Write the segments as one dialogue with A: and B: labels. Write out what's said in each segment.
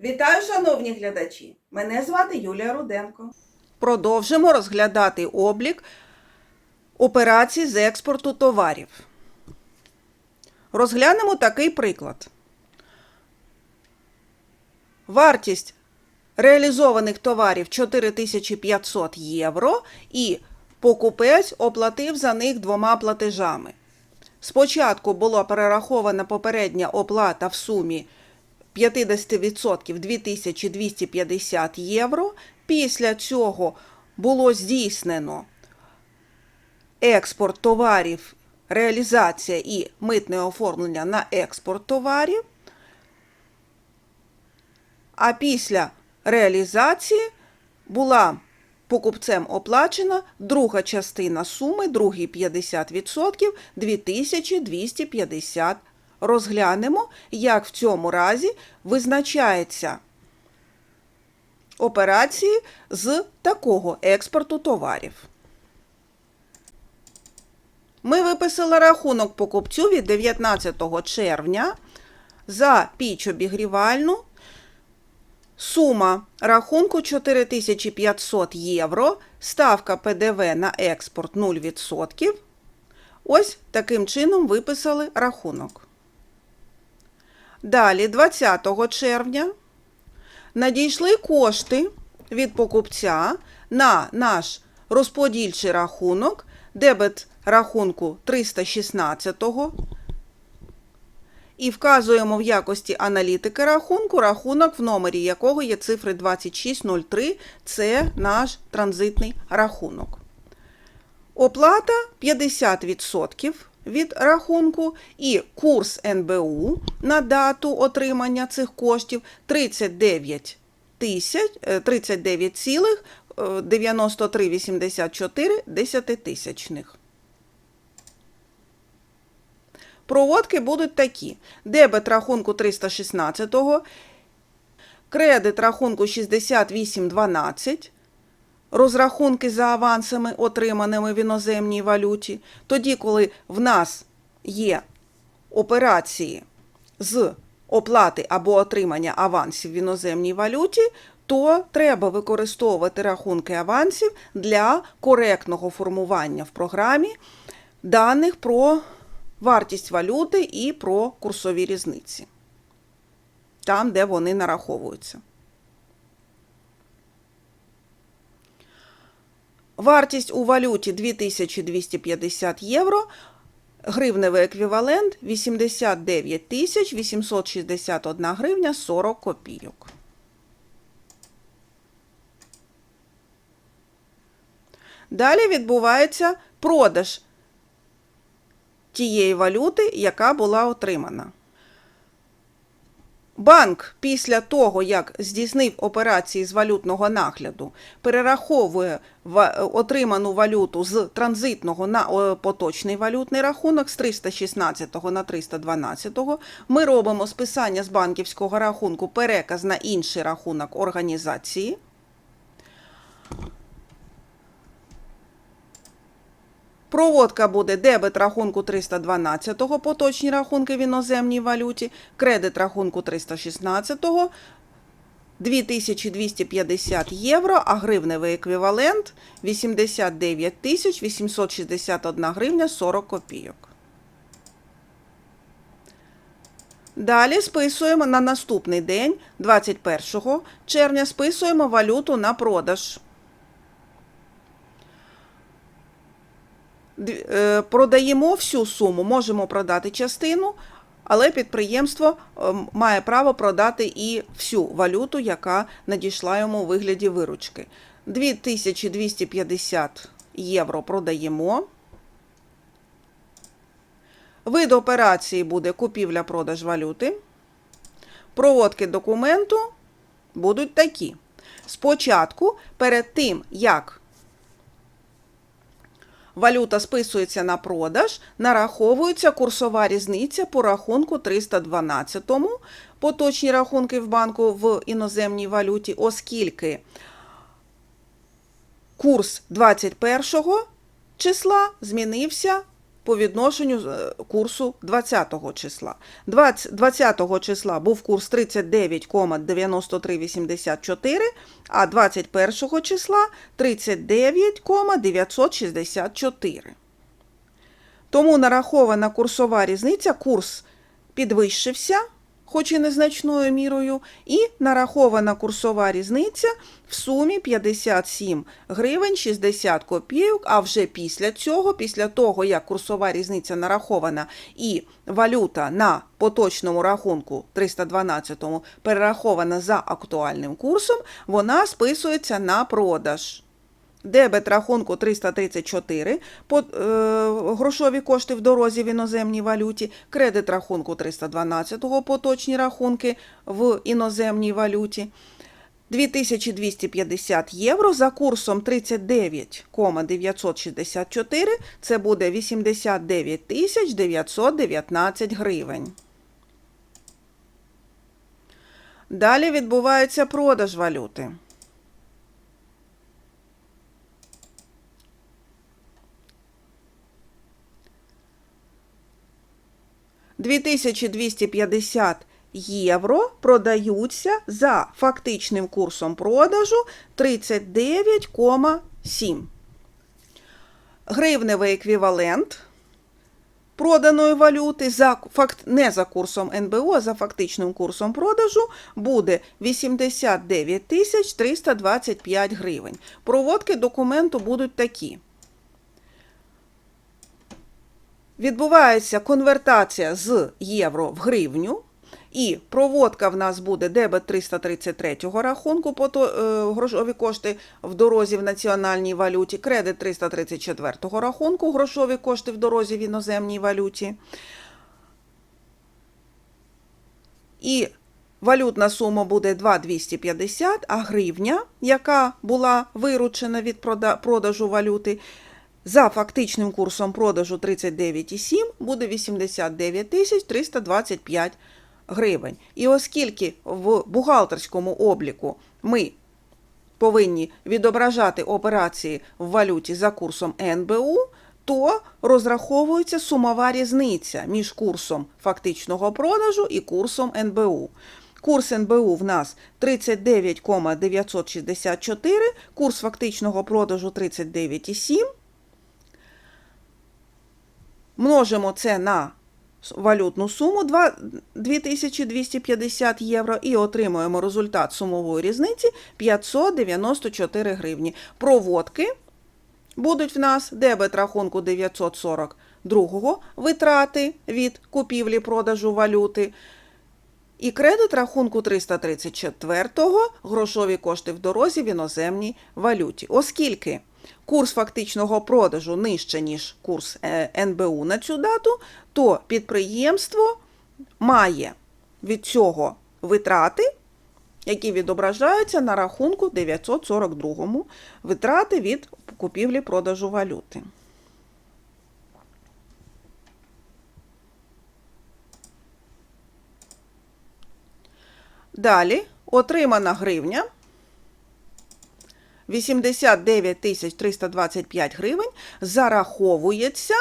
A: Вітаю, шановні глядачі! Мене звати Юлія Руденко. Продовжимо розглядати облік операцій з експорту товарів. Розглянемо такий приклад. Вартість реалізованих товарів 4500 євро і покупець оплатив за них двома платежами. Спочатку була перерахована попередня оплата в сумі 50% 2250 євро. Після цього було здійснено експорт товарів, реалізація і митне оформлення на експорт товарів. А після реалізації була покупцем оплачена друга частина суми, другі 50% 2250. Розглянемо, як в цьому разі визначається операції з такого експорту товарів. Ми виписали рахунок покупцю від 19 червня за піч обігрівальну. Сума рахунку 4500 євро, ставка ПДВ на експорт 0%. Ось таким чином виписали рахунок. Далі, 20 червня, надійшли кошти від покупця на наш розподільчий рахунок, дебет рахунку 316 і вказуємо в якості аналітики рахунку рахунок, в номері якого є цифри 2603. Це наш транзитний рахунок. Оплата 50% від рахунку і курс НБУ на дату отримання цих коштів 39 тисяч 39,9384 десятитисячних. Проводки будуть такі: дебет рахунку 316, кредит рахунку 6812, розрахунки за авансами, отриманими в іноземній валюті. Тоді, коли в нас є операції з оплати або отримання авансів в іноземній валюті, то треба використовувати рахунки авансів для коректного формування в програмі даних про вартість валюти і про курсові різниці. Там, де вони нараховуються. Вартість у валюті 2250 євро. Гривневий еквівалент 89 861 гривня 40 копійок. Далі відбувається продаж тієї валюти, яка була отримана. Банк після того, як здійснив операції з валютного нагляду, перераховує отриману валюту з транзитного на поточний валютний рахунок з 316 на 312. Ми робимо списання з банківського рахунку переказ на інший рахунок організації. Проводка буде дебет рахунку 312, поточні рахунки в іноземній валюті, кредит рахунку 316, 2250 євро, а гривневий еквівалент 89 тисяч 861 гривня 40 копійок. Далі списуємо на наступний день, 21 червня, списуємо валюту на продаж. Продаємо всю суму, можемо продати частину, але підприємство має право продати і всю валюту, яка надійшла йому у вигляді виручки. 2250 євро продаємо. Вид операції буде купівля-продаж валюти. Проводки документу будуть такі. Спочатку, перед тим, як валюта списується на продаж, нараховується курсова різниця по рахунку 312, поточні рахунки в банку в іноземній валюті, оскільки курс 21 числа змінився по відношенню е, курсу 20-го числа. 20 20-го числа був курс 39,9384, а 21-го числа 39,964. Тому нарахована курсова різниця, курс підвищився, хоч і незначною мірою, і нарахована курсова різниця в сумі 57 гривень 60 копійок, а вже після цього, після того, як курсова різниця нарахована і валюта на поточному рахунку 312 перерахована за актуальним курсом, вона списується на продаж. Дебет рахунку 334 по, е, грошові кошти в дорозі в іноземній валюті, кредит рахунку 312 поточні рахунки в іноземній валюті. 2250 євро за курсом 39,964 це буде 89 919 гривень. Далі відбувається продаж валюти. 2250 євро продаються за фактичним курсом продажу 39,7. Гривневий еквівалент проданої валюти за факт, не за курсом НБО, а за фактичним курсом продажу буде 89 325 гривень. Проводки документу будуть такі. Відбувається конвертація з євро в гривню, і проводка в нас буде дебет 333 рахунку, по то, е, грошові кошти в дорозі в національній валюті, кредит 334 рахунку, грошові кошти в дорозі в іноземній валюті. І валютна сума буде 2,250, а гривня, яка була виручена від продажу валюти, за фактичним курсом продажу 39,7 буде 89 тисяч 325 гривень. І оскільки в бухгалтерському обліку ми повинні відображати операції в валюті за курсом НБУ, то розраховується сумова різниця між курсом фактичного продажу і курсом НБУ. Курс НБУ в нас 39,964, курс фактичного продажу 39,7. Множимо це на валютну суму 2250 євро і отримуємо результат сумової різниці 594 гривні. Проводки будуть в нас дебет рахунку 942 витрати від купівлі-продажу валюти. І кредит рахунку 334 грошові кошти в дорозі в іноземній валюті. Оскільки курс фактичного продажу нижче, ніж курс е, НБУ на цю дату, то підприємство має від цього витрати, які відображаються на рахунку 942 витрати від купівлі-продажу валюти. Далі отримана гривня 89 325 гривень зараховується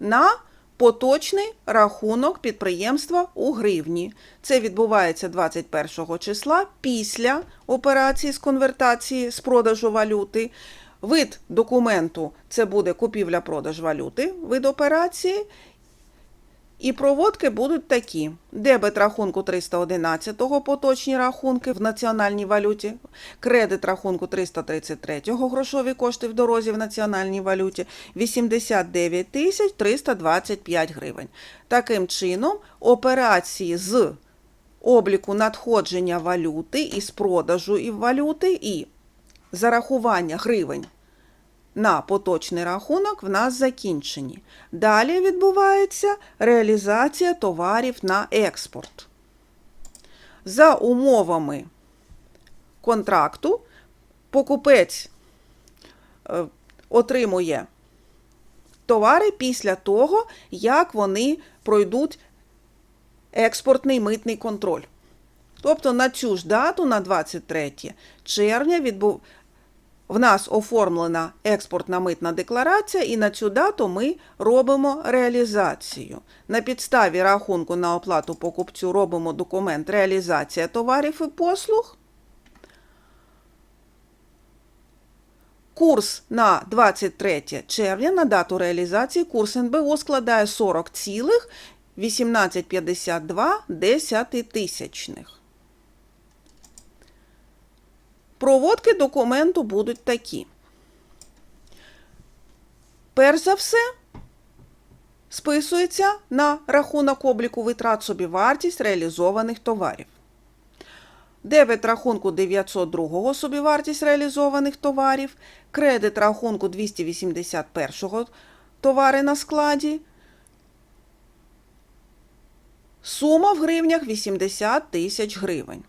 A: на поточний рахунок підприємства у гривні. Це відбувається 21 числа після операції з конвертації з продажу валюти. Вид документу це буде купівля-продаж валюти, вид операції. І проводки будуть такі: дебет рахунку 311 поточні рахунки в національній валюті, кредит рахунку 333 грошові кошти в дорозі в національній валюті. 89 тисяч 325 гривень. Таким чином, операції з обліку надходження валюти і з продажу і валюти і зарахування гривень на поточний рахунок в нас закінчені. Далі відбувається реалізація товарів на експорт. За умовами контракту покупець е, отримує товари після того, як вони пройдуть експортний митний контроль. Тобто на цю ж дату, на 23 червня, в нас оформлена експортна митна декларація, і на цю дату ми робимо реалізацію. На підставі рахунку на оплату покупцю робимо документ реалізація товарів і послуг. Курс на 23 червня на дату реалізації курс НБУ складає 40,1852 десятитисячних. Проводки документу будуть такі. Перш за все, списується на рахунок обліку витрат собівартість реалізованих товарів. Дебет рахунку 902 собівартість реалізованих товарів, кредит рахунку 281 товари на складі. Сума в гривнях 80 тисяч гривень.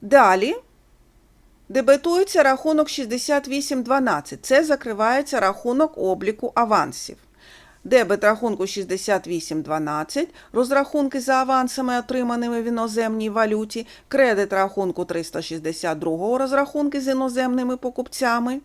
A: Далі дебетується рахунок 6812. Це закривається рахунок обліку авансів. Дебет рахунку 6812, розрахунки за авансами, отриманими в іноземній валюті, кредит рахунку 362 розрахунки з іноземними покупцями.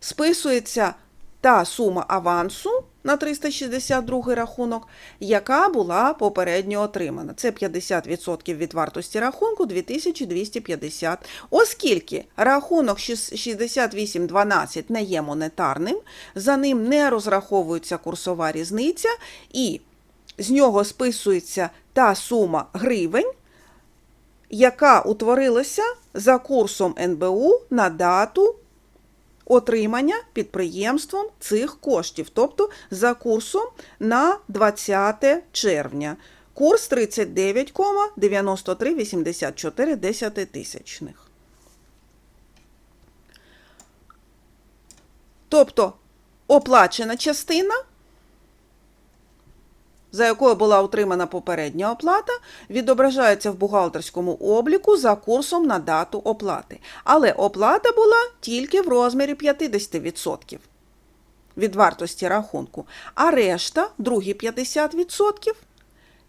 A: Списується та сума авансу на 362 рахунок, яка була попередньо отримана. Це 50% від вартості рахунку 2250. Оскільки рахунок 6812 не є монетарним, за ним не розраховується курсова різниця, і з нього списується та сума гривень, яка утворилася за курсом НБУ на дату отримання підприємством цих коштів, тобто за курсом на 20 червня. Курс 39,9384 десятитисячних. Тобто оплачена частина, за якою була отримана попередня оплата, відображається в бухгалтерському обліку за курсом на дату оплати. Але оплата була тільки в розмірі 50% від вартості рахунку, а решта, другі 50%,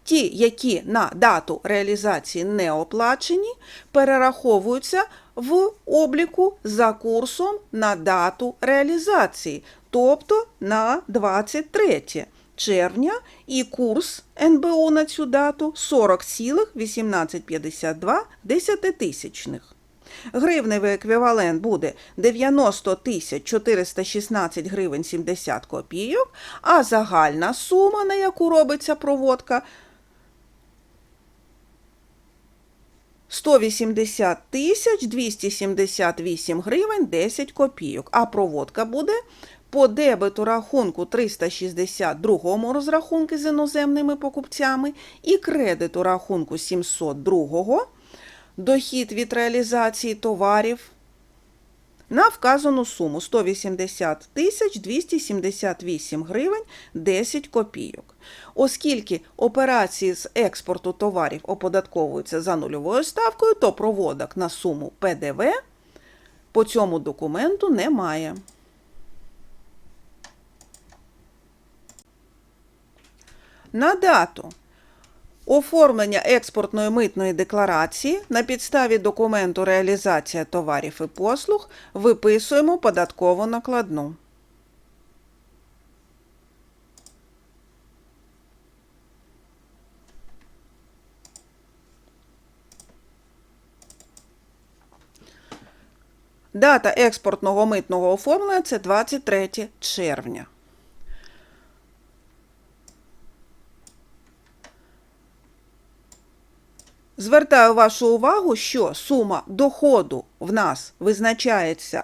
A: ті, які на дату реалізації не оплачені, перераховуються в обліку за курсом на дату реалізації, тобто на 23 червня, і курс НБУ на цю дату 40,1852 десятитисячних. Гривневий еквівалент буде 90 тисяч 416 гривень 70 копійок, а загальна сума, на яку робиться проводка, 180 тисяч 278 гривень 10 копійок, а проводка буде по дебету рахунку 362 розрахунки з іноземними покупцями і кредиту рахунку 702 дохід від реалізації товарів на вказану суму 180 тисяч 278 гривень 10 копійок. Оскільки операції з експорту товарів оподатковуються за нульовою ставкою, то проводок на суму ПДВ по цьому документу немає. На дату оформлення експортної митної декларації на підставі документу реалізація товарів і послуг виписуємо податкову накладну. Дата експортного митного оформлення це 23 червня. Звертаю вашу увагу, що сума доходу в нас визначається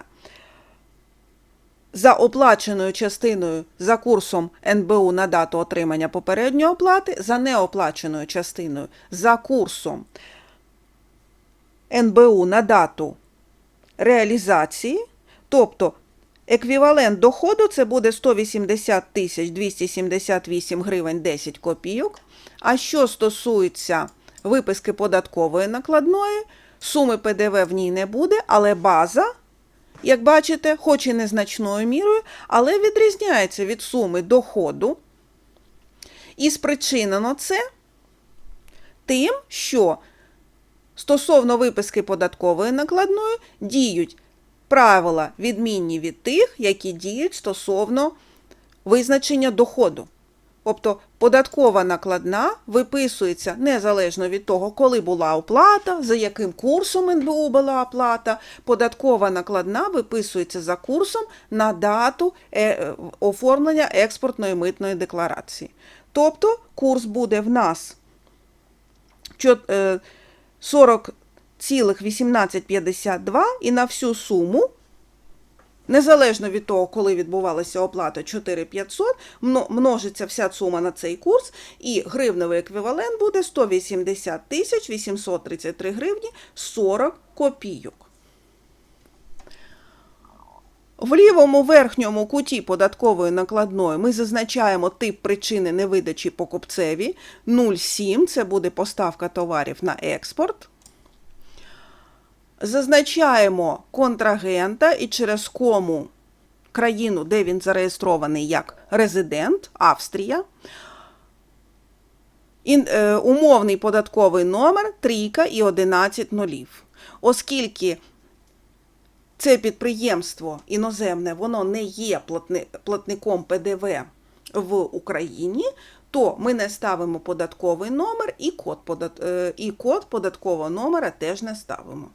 A: за оплаченою частиною за курсом НБУ на дату отримання попередньої оплати, за неоплаченою частиною за курсом НБУ на дату реалізації, тобто еквівалент доходу це буде 180 тисяч 278 гривень 10 копійок. А що стосується виписки податкової накладної, суми ПДВ в ній не буде, але база, як бачите, хоч і незначною мірою, але відрізняється від суми доходу. І спричинено це тим, що стосовно виписки податкової накладної діють правила відмінні від тих, які діють стосовно визначення доходу. Тобто податкова накладна виписується незалежно від того, коли була оплата, за яким курсом НБУ була оплата. Податкова накладна виписується за курсом на дату е, оформлення експортної митної декларації. Тобто курс буде в нас е, 40,1852 і на всю суму Незалежно від того, коли відбувалася оплата 4500, мно- множиться вся сума на цей курс, і гривневий еквівалент буде 180 тисяч 833 гривні 40 копійок. В лівому верхньому куті податкової накладної ми зазначаємо тип причини невидачі покупцеві 0,7 – це буде поставка товарів на експорт. Зазначаємо контрагента і через кому країну, де він зареєстрований як резидент, Австрія. Ін, е, умовний податковий номер трійка і 11 нулів. Оскільки це підприємство іноземне, воно не є платни, платником ПДВ в Україні, то ми не ставимо податковий номер і код, подат, е, і код податкового номера теж не ставимо.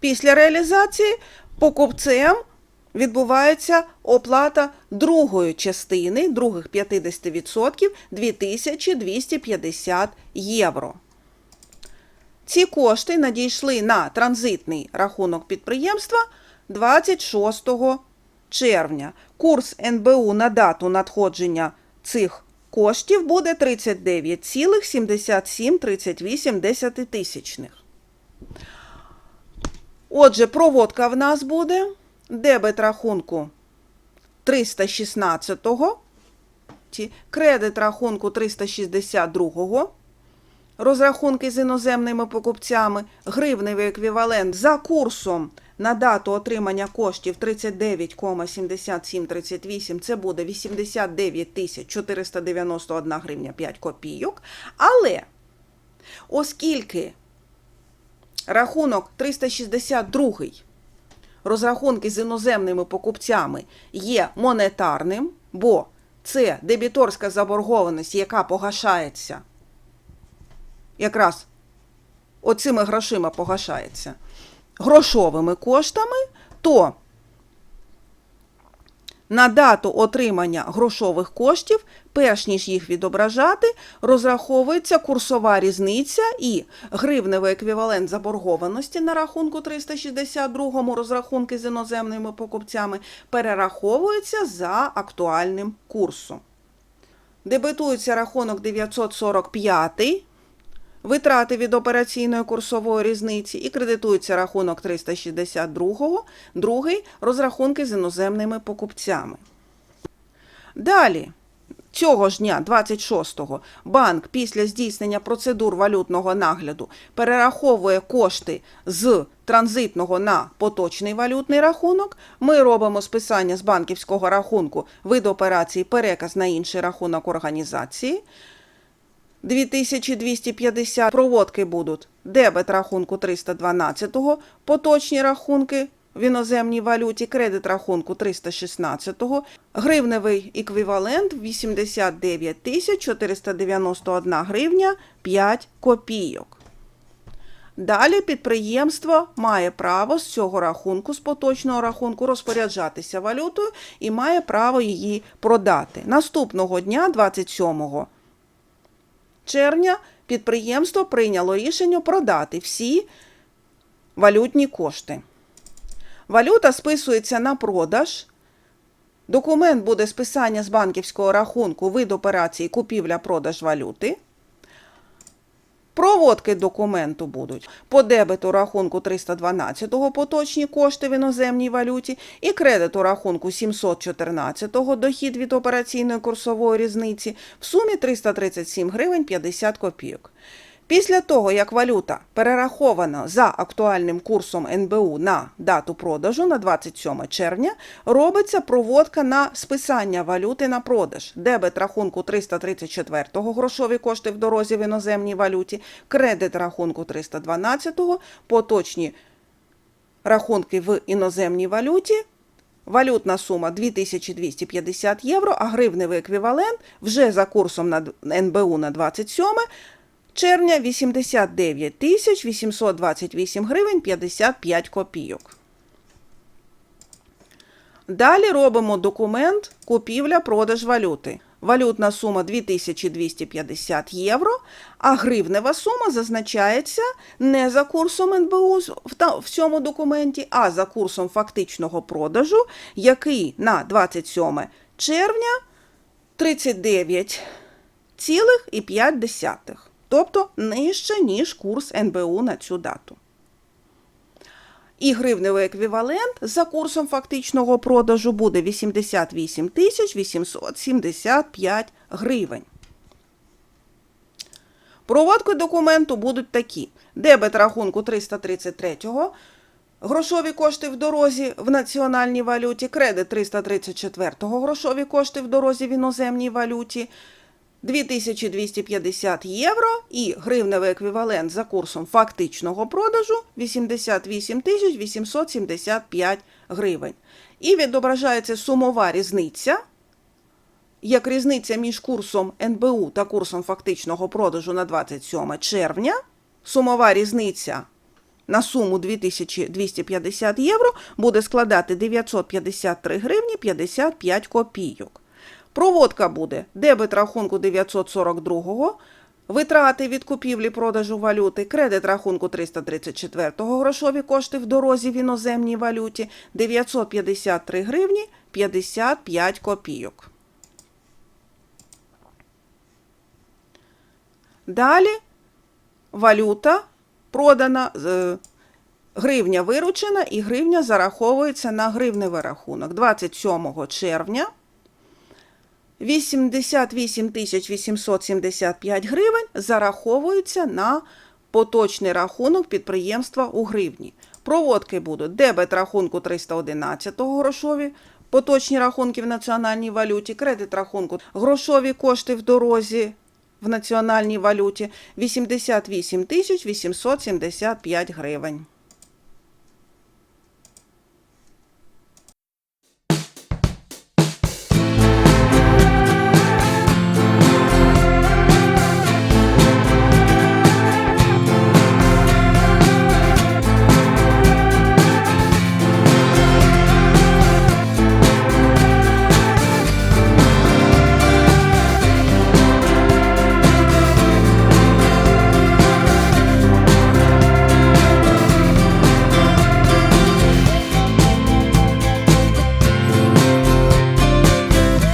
A: Після реалізації покупцем відбувається оплата другої частини, других 50% 2250 євро. Ці кошти надійшли на транзитний рахунок підприємства 26 червня. Курс НБУ на дату надходження цих коштів буде 39,7738 десятитисячних. Отже, проводка в нас буде. Дебет рахунку 316-го, ті- кредит рахунку 362-го, розрахунки з іноземними покупцями, гривневий еквівалент за курсом на дату отримання коштів 39,7738, це буде 89 тисяч 491 гривня 5 копійок. Але оскільки рахунок 362 розрахунки з іноземними покупцями є монетарним, бо це дебіторська заборгованість, яка погашається. Якраз оцими грошима погашається. Грошовими коштами, то на дату отримання грошових коштів, перш ніж їх відображати, розраховується курсова різниця і гривневий еквівалент заборгованості на рахунку 362 розрахунки з іноземними покупцями перераховується за актуальним курсом. Дебетується рахунок 945 витрати від операційної курсової різниці і кредитується рахунок 362, другий розрахунки з іноземними покупцями. Далі, цього ж дня, 26-го, банк після здійснення процедур валютного нагляду перераховує кошти з транзитного на поточний валютний рахунок. Ми робимо списання з банківського рахунку вид операції переказ на інший рахунок організації. 2250 проводки будуть дебет рахунку 312-го, поточні рахунки в іноземній валюті, кредит рахунку 316-го, гривневий еквівалент 89 491 гривня 5 копійок. Далі підприємство має право з цього рахунку, з поточного рахунку, розпоряджатися валютою і має право її продати. Наступного дня, 27 червня підприємство прийняло рішення продати всі валютні кошти. Валюта списується на продаж. Документ буде списання з банківського рахунку вид операції купівля-продаж валюти. Проводки документу будуть по дебету рахунку 312 поточні кошти в іноземній валюті і кредиту рахунку 714 дохід від операційної курсової різниці в сумі 337 гривень 50 копійок. Після того, як валюта перерахована за актуальним курсом НБУ на дату продажу на 27 червня, робиться проводка на списання валюти на продаж. Дебет рахунку 334-го грошові кошти в дорозі в іноземній валюті, кредит рахунку 312-го, поточні рахунки в іноземній валюті. Валютна сума 2250 євро, а гривневий еквівалент вже за курсом на НБУ на 27 червня 89 тисяч 828 гривень 55 копійок. Далі робимо документ купівля-продаж валюти. Валютна сума 2250 євро, а гривнева сума зазначається не за курсом НБУ в цьому документі, а за курсом фактичного продажу, який на 27 червня 39,5, тобто нижче, ніж курс НБУ на цю дату. І гривневий еквівалент за курсом фактичного продажу буде 88 тисяч 875 гривень. Проводкою документу будуть такі: дебет рахунку 333 грошові кошти в дорозі в національній валюті, кредит 334-го, грошові кошти в дорозі в іноземній валюті, 2250 євро і гривневий еквівалент за курсом фактичного продажу 88 875 гривень. І відображається сумова різниця як різниця між курсом НБУ та курсом фактичного продажу на 27 червня, сумова різниця на суму 2250 євро буде складати 953 гривні 55 копійок. Проводка буде. Дебет рахунку 942 Витрати від купівлі-продажу валюти, кредит рахунку 334 грошові кошти в дорозі в іноземній валюті. 953 гривні 55 копійок. Далі валюта продана, е, гривня виручена і гривня зараховується на гривневий рахунок. 27 червня. 88 875 гривень зараховуються на поточний рахунок підприємства у гривні. Проводки будуть дебет рахунку 311 грошові, поточні рахунки в національній валюті, кредит рахунку, грошові кошти в дорозі в національній валюті 88 тисяч 875 гривень.